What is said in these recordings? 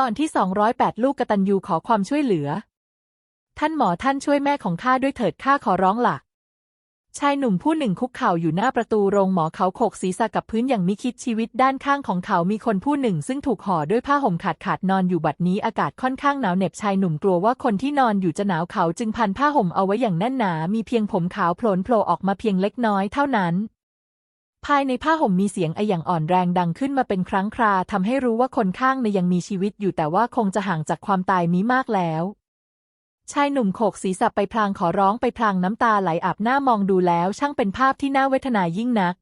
ตอนที่ 208 ลูกกตัญญูขอความช่วยเหลือ ท่านหมอท่านช่วยแม่ของข้าด้วยเถิดข้าขอร้องล่ะ ชายหนุ่มผู้หนึ่งคุกเข่าอยู่หน้าประตูโรงหมอเขาโขกศีรษะกับพื้นอย่างมิคิดชีวิตด้านข้างของเขามีคนผู้หนึ่ง ซึ่งถูกห่อด้วยผ้าห่มขาดขาดนอนอยู่บัดนี้อากาศค่อนข้างหนาวเหน็บชายหนุ่มกลัวว่าคนที่นอนอยู่จะหนาวเขาจึงพันผ้าห่มเอาไว้อย่างแน่นหนา มีเพียงผมขาวโผล่โผล่ออกมาเพียงเล็กน้อยเท่านั้น ภายในผ้าห่มมีเสียงไออย่างอ่อนแรงดังขึ้นมาเป็นครั้งคราทำให้รู้ว่าคนข้างในยังมีชีวิตอยู่แต่ว่าคงจะห่างจากความตายมีมากแล้ว ชายหนุ่มโขกศีรษะไปพลางขอร้องไปพลางน้ำตาไหลอาบหน้ามองดูแล้วช่างเป็นภาพที่น่าเวทนายิ่งนัก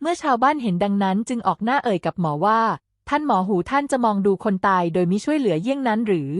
เมื่อชาวบ้านเห็นดังนั้นจึงออกหน้าเอ่ยกับหมอว่า ท่านหมอหูท่านจะมองดูคนตายโดยมิช่วยเหลือเยี่ยงนั้นหรือ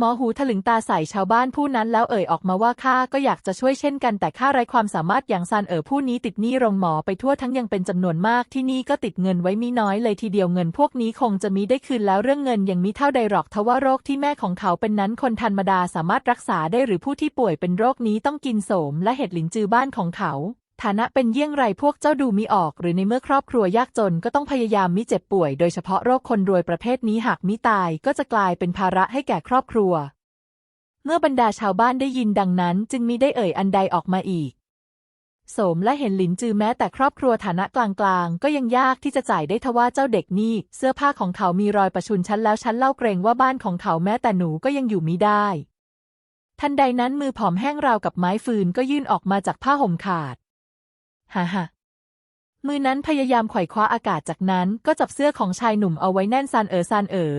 หมอหูถลึงตาใส่ชาวบ้านผู้นั้นแล้วเอ่ยออกมาว่าข้าก็อยากจะช่วยเช่นกันแต่ข้าไร้ความสามารถอย่างซานเอ๋อผู้นี้ติดหนี้โรงหมอไปทั่วทั้งยังเป็นจำนวนมากที่นี่ก็ติดเงินไว้มีน้อยเลยทีเดียวเงินพวกนี้คงจะมีได้คืนแล้วเรื่องเงินยังมีเท่าใดหรอกทว่าโรคที่แม่ของเขาเป็นนั้นคนธรรมดาสามารถรักษาได้หรือผู้ที่ป่วยเป็นโรคนี้ต้องกินโสมและเห็ดหลินจือบ้านของเขา ฐานะเป็นเยี่ยงไรพวกเจ้าดูมิออก หรือในเมื่อครอบครัวยากจนก็ต้องพยายามมิเจ็บป่วย โดยเฉพาะโรคคนรวยประเภทนี้หากมิตายก็จะกลายเป็นภาระให้แก่ครอบครัว เมื่อบรรดาชาวบ้านได้ยินดังนั้น จึงมิได้เอ่ยอันใดออกมาอีก โสมและเห็นหลินจือแม้แต่ครอบครัวฐานะกลางๆ ก็ยังยากที่จะจ่ายได้ทว่าเจ้าเด็กนี่เสื้อผ้าของเขามีรอยประชุนชั้นแล้วชั้นเล่าเกรงว่าบ้านของเขาแม้แต่หนูก็ยังอยู่มิได้ ทันใดนั้นมือผอมแห้งราวกับไม้ฟืนก็ยื่นออกมาจากผ้าห่มขาด ฮ่าฮ่ามือนั้นพยายามไขว่คว้าอากาศจากนั้นก็จับเสื้อของชายหนุ่มเอาไว้แน่นซานเอ๋อซานเอ๋อ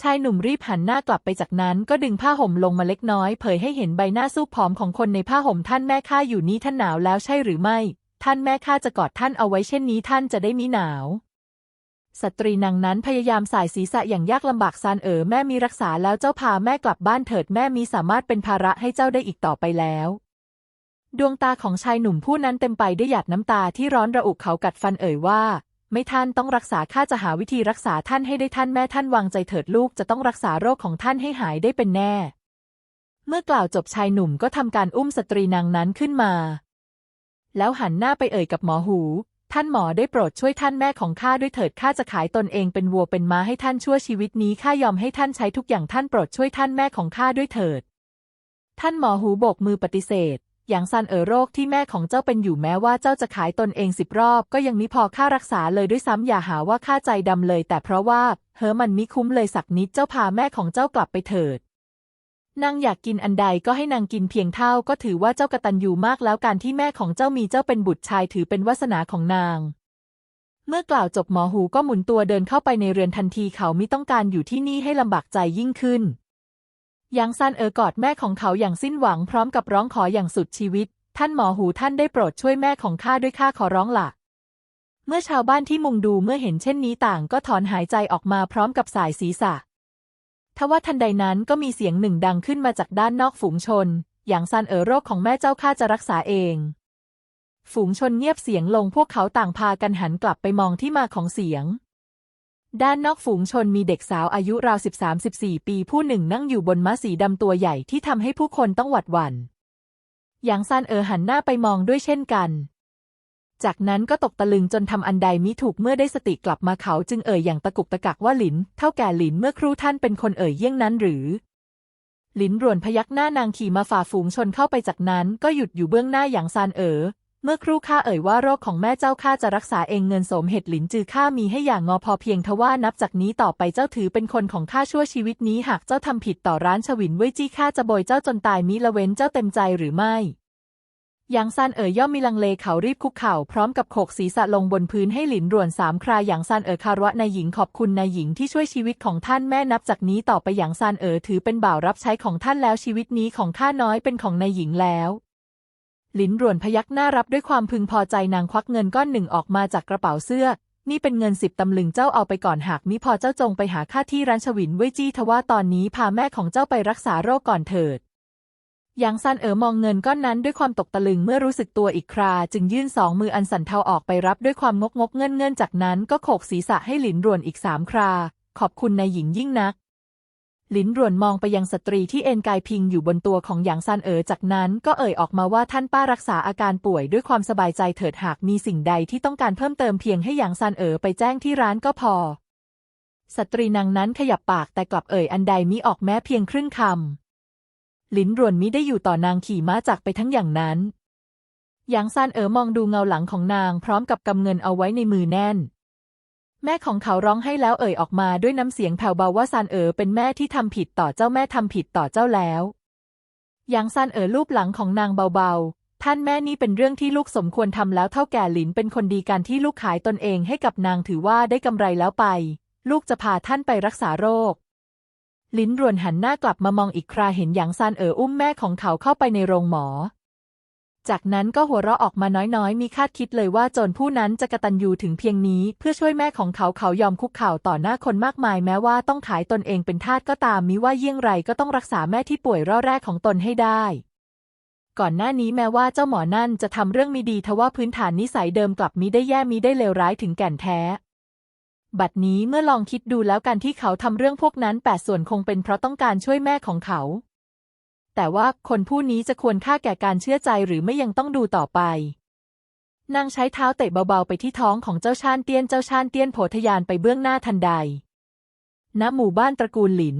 ชายหนุ่มรีบหันหน้ากลับไปจากนั้นก็ดึงผ้าห่มลงมาเล็กน้อย เผยให้เห็นใบหน้าสู้ผอมของคนในผ้าห่มท่านแม่ข้าอยู่นี้ท่านหนาวแล้วใช่หรือไม่ ท่านแม่ข้าจะกอดท่านเอาไว้เช่นนี้ท่านจะได้มิหนาว สตรีนางนั้นพยายามสายศีรษะอย่างยากลำบากซานเอ๋อแม่มีรักษาแล้วเจ้าพาแม่กลับบ้านเถิดแม่มีสามารถเป็นภาระให้เจ้าได้อีกต่อไปแล้ว ดวงตาของชายหนุ่มผู้นั้นเต็มไปด้วยหยาดน้ำตาที่ร้อนระอุเขากัดฟันเอ่ยว่า ไม่ท่านต้องรักษาข้าจะหาวิธีรักษาท่านให้ได้ท่านแม่ท่านวางใจเถิดลูกจะต้องรักษาโรคของท่านให้หายได้เป็นแน่ เมื่อกล่าวจบชายหนุ่มก็ทำการอุ้มสตรีนางนั้นขึ้นมา แล้วหันหน้าไปเอ่ยกับหมอหู ท่านหมอได้โปรดช่วยท่านแม่ของข้าด้วยเถิดข้าจะขายตนเองเป็นวัวเป็นม้าให้ท่านชั่วชีวิตนี้ข้ายอมให้ท่านใช้ทุกอย่างท่านโปรดช่วยท่านแม่ของข้าด้วยเถิด ท่านหมอหูโบกมือปฏิเสธ อย่างซันเอ๋อโรคที่แม่ของเจ้าเป็นอยู่แม้ว่าเจ้าจะขายตนเองสิบรอบ ก็ยังมิพอค่ารักษาเลยด้วยซ้ำอย่าหาว่าข้าใจดำเลย แต่เพราะว่าเฮอมันมิคุ้มเลยสักนิดเจ้าพาแม่ของเจ้ากลับไปเถิดนางอยากกินอันใดก็ให้นางกินเพียงเท่าก็ถือว่าเจ้ากตัญญูมากแล้วการที่แม่ของเจ้ามีเจ้าเป็นบุตรชายถือเป็นวาสนาของนาง เมื่อกล่าวจบหมอหูก็หมุนตัวเดินเข้าไปในเรือนทันทีเขามิต้องการอยู่ที่นี่ให้ลำบากใจยิ่งขึ้น ยางซันเอ๋อกอดแม่ของเขาอย่างสิ้นหวังพร้อมกับร้องขออย่างสุดชีวิต ท่านหมอหูท่านได้โปรดช่วยแม่ของข้าด้วยข้าขอร้องหละเมื่อชาวบ้านที่มุงดูเมื่อเห็นเช่นนี้ต่างก็ถอนหายใจออกมาพร้อมกับสายศีรษะทว่าทันใดนั้นก็มีเสียงหนึ่งดังขึ้นมาจากด้านนอกฝูงชนอย่างซันเอ๋อโรคของแม่เจ้าข้าจะรักษาเอง ฝูงชนเงียบเสียงลงพวกเขาต่างพากันหันกลับไปมองที่มาของเสียง ด้านนอกฝูงชนมีเด็กสาวอายุราว 13-14 ปีผู้หนึ่งนั่งอยู่บนม้าสีดำตัวใหญ่ที่ทำให้ผู้คนต้องหวาดหวัน่นหยางซานเออหันหน้าไปมองด้วยเช่นกัน จากนั้นก็ตกตะลึงจนทำอันใดมิถูกเมื่อได้สติกลับมาเขาจึงเอ่ยอย่างตะกุกตะกักว่าหลิน เท่าแก่หลินเมื่อครูท่านเป็นคนเอ่ยเยี่ยงนั้นหรือ หลินรวนพยักหน้านางขี่มาฝ่าฝูงชนเข้าไปจากนั้นก็หยุดอยู่เบื้องหน้าอย่างซานเออ เมื่อครู่ข้าเอ่ยว่าโรคของแม่เจ้าข้าจะรักษาเองเงินสมเหตุหลินจือข้ามีให้อย่างงอพอเพียงทว่านับจากนี้ต่อไปเจ้าถือเป็นคนของข้าชั่วชีวิตนี้หากเจ้าทำผิดต่อร้านฉวินเว่ยจี้ข้าจะโบยเจ้าจนตายมิละเว้นเจ้าเต็มใจหรือไม่ยางซานเอ๋ยย่อมมีลังเลเขารีบคุกเข่าพร้อมกับโขกศีรษะลงบนพื้นให้หลินรวนสามคราอย่างซานเอ๋อคารวะนายหญิงขอบคุณนายหญิงที่ช่วยชีวิตของท่านแม่นับจากนี้ต่อไปอย่างซานเอ๋อถือเป็นบ่าวรับใช้ของท่านแล้วชีวิตนี้ของข้าน้อยเป็นของนายหญิงแล้ว หลินรวนพยักหน้ารับด้วยความพึงพอใจนางควักเงินก้อนหนึ่งออกมาจากกระเป๋าเสื้อ นี่เป็นเงินสิบตำลึงเจ้าเอาไปก่อนหากมิพอเจ้าจงไปหาข้าที่ร้านฉวินเว่ยจี้ทว่าตอนนี้พาแม่ของเจ้าไปรักษาโรคก่อนเถิดหยางซันเอ๋อมองเงินก้อนนั้นด้วยความตกตะลึงเมื่อรู้สึกตัวอีกครา จึงยื่นสองมืออันสันเทาออกไปรับด้วยความงกงกเงินเงินจากนั้นก็โขกศีรษะให้หลินรวนอีกสามครา ขอบคุณนายหญิงยิ่งนัก หลินรวนมองไปยังสตรีที่เอนกายพิงอยู่บนตัวของหยางซันเอ๋อจากนั้นก็เอ่ยออกมาว่าท่านป้ารักษาอาการป่วยด้วยความสบายใจเถิดหากมีสิ่งใดที่ต้องการเพิ่มเติมเพียงให้หยางซันเอ๋อไปแจ้งที่ร้านก็พอ สตรีนางนั้นขยับปากแต่กลับเอ่ยอันใดมิออกแม้เพียงครึ่งคำลินรวนมิได้อยู่ต่อนางขี่ม้าจากไปทั้งอย่างนั้นหยางซานเอ๋อมองดูเงาหลังของนางพร้อมกับกำเงินเอาไว้ในมือแน่น แม่ของเขาร้องให้แล้วเอ่ยออกมาด้วยน้ำเสียงแผ่วเบาว่าซานเอ๋อเป็นแม่ที่ทำผิดต่อเจ้าแม่ทำผิดต่อเจ้าแล้วหยางซานเอ๋อลูบหลังของนางเบาๆ ท่านแม่นี่เป็นเรื่องที่ลูกสมควรทำแล้วเท่าแก่หลินเป็นคนดีการที่ลูกขายตนเองให้กับนางถือว่าได้กำไรแล้วไป ลูกจะพาท่านไปรักษาโรคลิ้นรวนหันหน้ากลับมามองอีกคราเห็นหยางซานเอ๋ออุ้มแม่ของเขาเข้าไปในโรงหมอ จากนั้นก็หัวเราะออกมาน้อยๆ มีคาดคิดเลยว่าโจรผู้นั้นจะกระตันยูถึงเพียงนี้ เพื่อช่วยแม่ของเขาเขายอมคุกเข่าต่อหน้าคนมากมายแม้ว่าต้องขายตนเองเป็นทาสก็ตามมิว่าเยี่ยงไรก็ต้องรักษาแม่ที่ป่วยร่อแรกของตนให้ได้ ก่อนหน้านี้แม้ว่าเจ้าหมอนั่นจะทำเรื่องมิดีทว่าพื้นฐานนิสัยเดิมกลับมิได้แย่มิได้เลวร้ายถึงแก่นแท้บัดนี้เมื่อลองคิดดูแล้วการที่เขาทำเรื่องพวกนั้นแปดส่วนคงเป็นเพราะต้องการช่วยแม่ของเขา แต่ว่าคนผู้นี้จะควรค่าแก่การเชื่อใจหรือไม่ยังต้องดูต่อไป นางใช้เท้าเตะเบาๆไปที่ท้องของเจ้าชานเตี้ยน เจ้าชานเตี้ยนโผทะยานไปเบื้องหน้าทันใด ณ หมู่บ้านตระกูลหลิน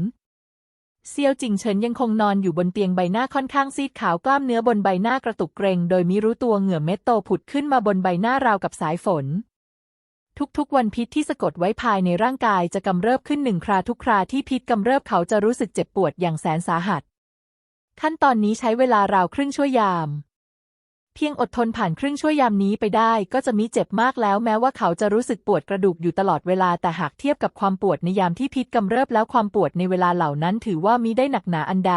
เซียวจิงเฉินยังคงนอนอยู่บนเตียงใบหน้าค่อนข้างซีดขาวกล้ามเนื้อบนใบหน้ากระตุกเกรง โดยมิรู้ตัวเหงื่อเม็ดโตผุดขึ้นมาบนใบหน้าราวกับสายฝนทุกๆ วันพิษที่สะกดไว้ภายในร่างกายจะกำเริบขึ้นหนึ่งคราทุกคราที่พิษกำเริบเขาจะรู้สึกเจ็บปวดอย่างแสนสาหัส ขั้นตอนนี้ใช้เวลาราวครึ่งชั่วยาม เพียงอดทนผ่านครึ่งชั่วยามนี้ไปได้ก็จะมีเจ็บมากแล้วแม้ว่าเขาจะรู้สึกปวดกระดูกอยู่ตลอดเวลาแต่หากเทียบกับความปวดในยามที่พิษกำเริบแล้วความปวดในเวลาเหล่านั้นถือว่ามิได้หนักหนาอันใด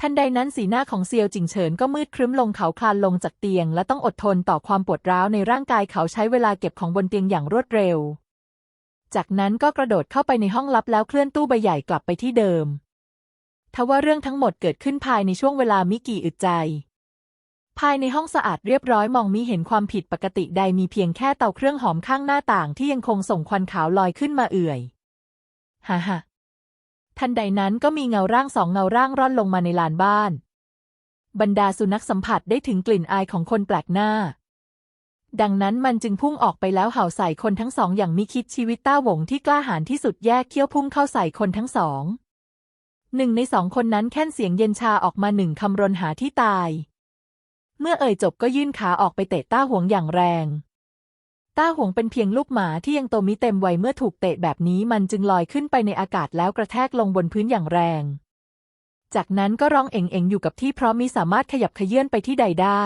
ทันใดนั้นสีหน้าของเซียวจิงเฉินก็มืดครึ้มลงเขาคลานลงจากเตียง และต้องอดทนต่อความปวดร้าวในร่างกายเขาใช้เวลาเก็บของบนเตียงอย่างรวดเร็ว จากนั้นก็กระโดดเข้าไปในห้องลับแล้วเคลื่อนตู้ใบใหญ่กลับไปที่เดิม ทว่าเรื่องทั้งหมดเกิดขึ้นภายในช่วงเวลามิกี่อึดใจ ภายในห้องสะอาดเรียบร้อยมองมิเห็นความผิดปกติใดมีเพียงแค่เตาเครื่องหอมข้างหน้าต่างที่ยังคงส่งควันขาวลอยขึ้นมาเอื่อยฮ่าฮ่าทันใดนั้นก็มีเงาร่างสองเงาร่างร่อนลงมาในลานบ้าน บรรดาสุนัขสัมผัสได้ถึงกลิ่นอายของคนแปลกหน้า ดังนั้นมันจึงพุ่งออกไปแล้วเห่าใส่คนทั้งสองอย่างมิคิดชีวิตต้าหวงที่กล้าหาญที่สุดแยกเขี้ยวพุ่งเข้าใส่คนทั้งสอง หนึ่งในสองคนนั้นแค่นเสียงเย็นชาออกมาหนึ่งคำรนหาที่ตาย เมื่อเอ่ยจบก็ยื่นขาออกไปเตะต้าหวงอย่างแรง ต้าหวงเป็นเพียงลูกหมาที่ยังโตมิเต็มวัยเมื่อถูกเตะแบบนี้มันจึงลอยขึ้นไปในอากาศแล้วกระแทกลงบนพื้นอย่างแรง จากนั้นก็ร้องเอ๋งๆอยู่กับที่เพราะมิสามารถขยับเขยื่อนไปที่ใดได้